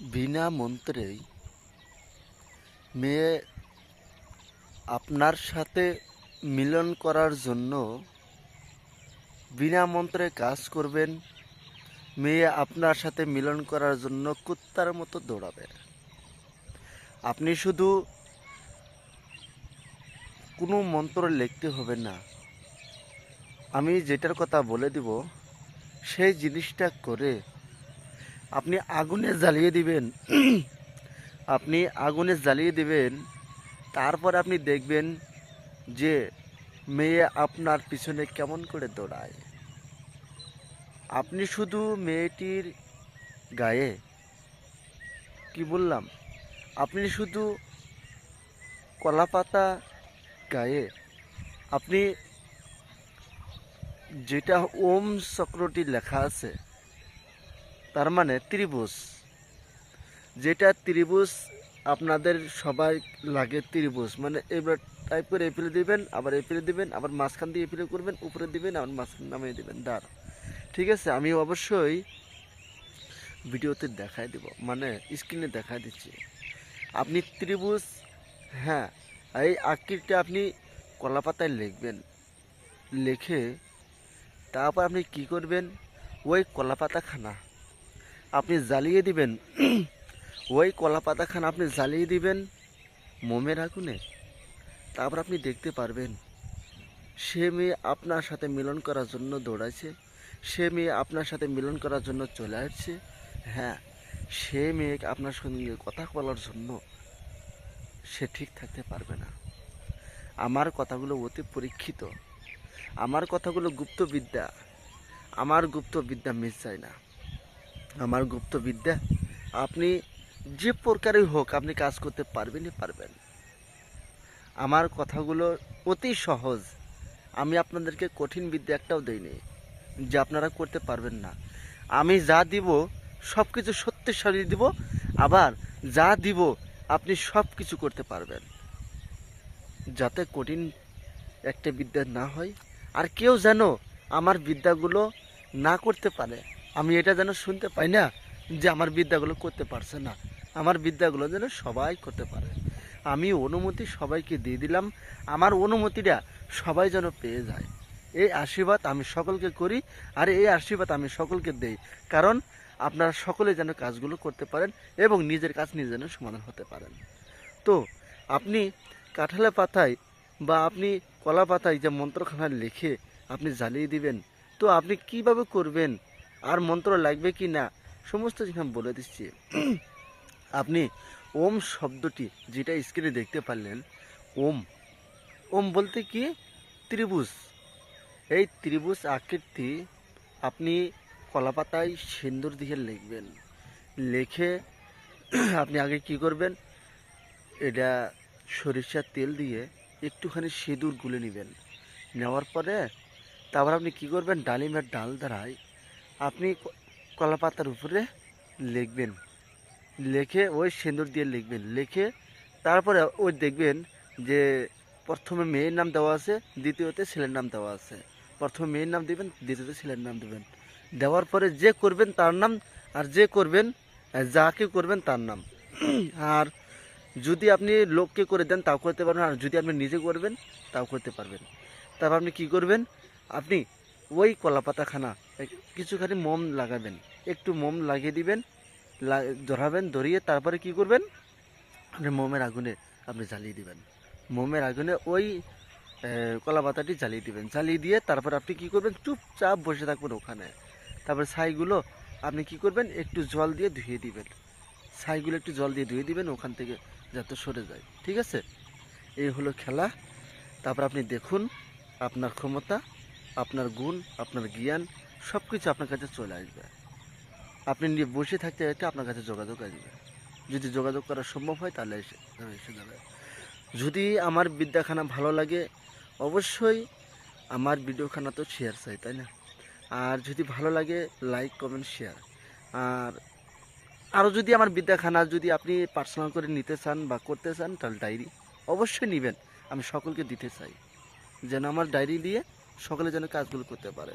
বিনা মন্ত্রেই মেয়ে আপনার সাথে মিলন করার জন্য বিনা মন্ত্রে কাজ করবেন। মেয়ে আপনার সাথে মিলন করার জন্য কুত্তার মতো দৌড়াবে আপনি শুধু কোনো মন্ত্র লিখতে হবে না। আমি যেটার কথা বলে দিব, সেই জিনিসটা করে আপনি আগুনে জ্বালিয়ে দিবেন। আপনি আগুনে জ্বালিয়ে দিবেন। তারপর আপনি দেখবেন যে মেয়ে আপনার পিছনে কেমন করে দৌড়ায়। আপনি শুধু মেয়েটির গায়ে, কি বললাম? আপনি শুধু কলাপাতা গায়ে, আপনি যেটা ওম চক্রটি লেখা আছে তার মানে ত্রিভুজ। যেটা ত্রিভুজ, আপনাদের সবাই লাগে ত্রিভুজ। মানে এবার টাইপ করে এপিলে দিবেন, আবার এপিলে দিবেন, আবার মাঝখান দিয়ে এপিলে করবেন উপরে দিবেন, আবার মাঝখান নামিয়ে দিবেন। দাঁড় ঠিক আছে, আমি অবশ্যই ভিডিওতে দেখাই দেব। মানে স্ক্রিনে দেখাই দিচ্ছি। আপনি ত্রিভুজ হ্যাঁ এই আকৃতিটা আপনি কলাপাতায় লিখবেন। লিখে তারপর আপনি কি করবেন? ওই কলাপাতা খানা আপনি জ্বালিয়ে দিবেন। ওই কলাপাতা খানা আপনি জ্বালিয়ে দিবেন মোমের আগুনে। তারপর আপনি দেখতে পারবেন, সে মেয়ে আপনার সাথে মিলন করার জন্য দৌড়াইছে, সে মেয়ে আপনার সাথে মিলন করার জন্য চলে আসছে। হ্যাঁ সে মেয়ে আপনার সঙ্গে কথা বলার জন্য সে ঠিক থাকতে পারবে না। আমার কথাগুলো অতি পরীক্ষিত। আমার কথাগুলো গুপ্তবিদ্যা। আমার গুপ্তবিদ্যা মিস যায় না। আমার গুপ্তবিদ্যা, আপনি যে প্রকারই হোক আপনি কাজ করতে পারবেনই পারবেন। আমার কথাগুলো অতি সহজ। আমি আপনাদেরকে কঠিন বিদ্যা একটাও দেইনি, যে আপনারা করতে পারবেন না। আমি যা দিব সব কিছু সত্যি দিব, আবার যা দিব, আপনি সব কিছু করতে পারবেন। যাতে কঠিন একটা বিদ্যা না হয়, আর কেউ যেন আমার বিদ্যাগুলো না করতে পারে। আমি এটা যেন শুনতে পাই না যে আমার বিদ্যাগুলো করতে পারছে না। আমার বিদ্যাগুলো যেন সবাই করতে পারে। আমি অনুমতি সবাইকে দিয়ে দিলাম। আমার অনুমতিটা সবাই যেন পেয়ে যায়। এই আশীর্বাদ আমি সকলকে করি আর এই আশীর্বাদ আমি সকলকে দেই। কারণ আপনারা সকলে যেন কাজগুলো করতে পারেন এবং নিজের কাজ নিজে যেন সমাধান হতে পারেন। তো আপনি কাঁঠালে পাতায় বা আপনি কলা পাতায় যে মন্ত্রখানা লিখে আপনি জ্বালিয়ে দিবেন, তো আপনি কীভাবে করবেন? আর মন্ত্র লাগবে কি না, সমস্ত আমি বলে দিচ্ছি। আপনি ওম শব্দটি যেটা স্ক্রিনে দেখতে পারলেন, ওম। ওম বলতে কি? ত্রিভুজ। এই ত্রিভুজ আকৃতি আপনি কলাপাতায় সিন্দুর দিয়ে লিখবেন। লিখে আপনি আগে কি করবেন? এটা সরিষার তেল দিয়ে একটুখানি সিঁদুর গুলে নেবেন। নেওয়ার পরে তারপর আপনি কি করবেন? ডালিমের ডাল দ্বারায় আপনি ক- কলাপাতার উপরে লিখবেন। লিখে ওই সিঁদুর দিয়ে লিখবেন। লিখে তারপরে ওই দেখবেন যে প্রথমে মেয়ের নাম দেওয়া আছে, দ্বিতীয়তে ছেলের নাম দেওয়া আছে। প্রথমে মেয়ের নাম দেবেন, দ্বিতীয়তে ছেলের নাম দেবেন। দেওয়ার পরে যে করবেন তার নাম, আর যে করবেন, যাকে করবেন তার নাম। আর যদি আপনি লোককে করে দেন, তাও করতে পারবেন। আর যদি আপনি নিজে করবেন, তাও করতে পারবেন। তারপর আপনি কি করবেন? আপনি ওই কলাপাতাখানা কিছুখানি মোম লাগাবেন। একটু মোম লাগিয়ে দিবেন ধরাবেন, ধরিয়ে তারপরে কি করবেন? আপনি মোমের আগুনে আপনি জ্বালিয়ে দিবেন। মোমের আগুনে ওই কলা পাতাটি জ্বালিয়ে দিবেন। জ্বালিয়ে দিয়ে তারপর আপনি কি করবেন? চুপচাপ বসে থাকবেন ওখানে। তারপরে ছাইগুলো আপনি কি করবেন? একটু জল দিয়ে ধুয়ে দিবেন। ছাইগুলো একটু জল দিয়ে ধুয়ে দিবেন, ওখান থেকে যাতে সরে যায়। ঠিক আছে? এই হলো খেলা। তারপর আপনি দেখুন আপনার ক্ষমতা, আপনার গুণ, আপনার জ্ঞান সব কিছু আপনার কাছে চলে আসবে। আপনি নিয়ে বসে থাকতে থাকতে আপনার কাছে যোগাযোগ আসবে। যদি যোগাযোগ করা সম্ভব হয় তাহলে এসে এসে যাবে। যদি আমার বিদ্যাখানা ভালো লাগে, অবশ্যই আমার ভিডিওখানা তো শেয়ার চাই তাই না? আর যদি ভালো লাগে লাইক কমেন্ট শেয়ার আর আরও যদি আমার বিদ্যাখানা যদি আপনি পার্সোনাল করে নিতে চান বা করতে চান, তাহলে ডায়েরি অবশ্যই নেবেন। আমি সকলকে দিতে চাই। যেন আমার ডায়েরি দিয়ে সকলে যেন কাজগুলো করতে পারে।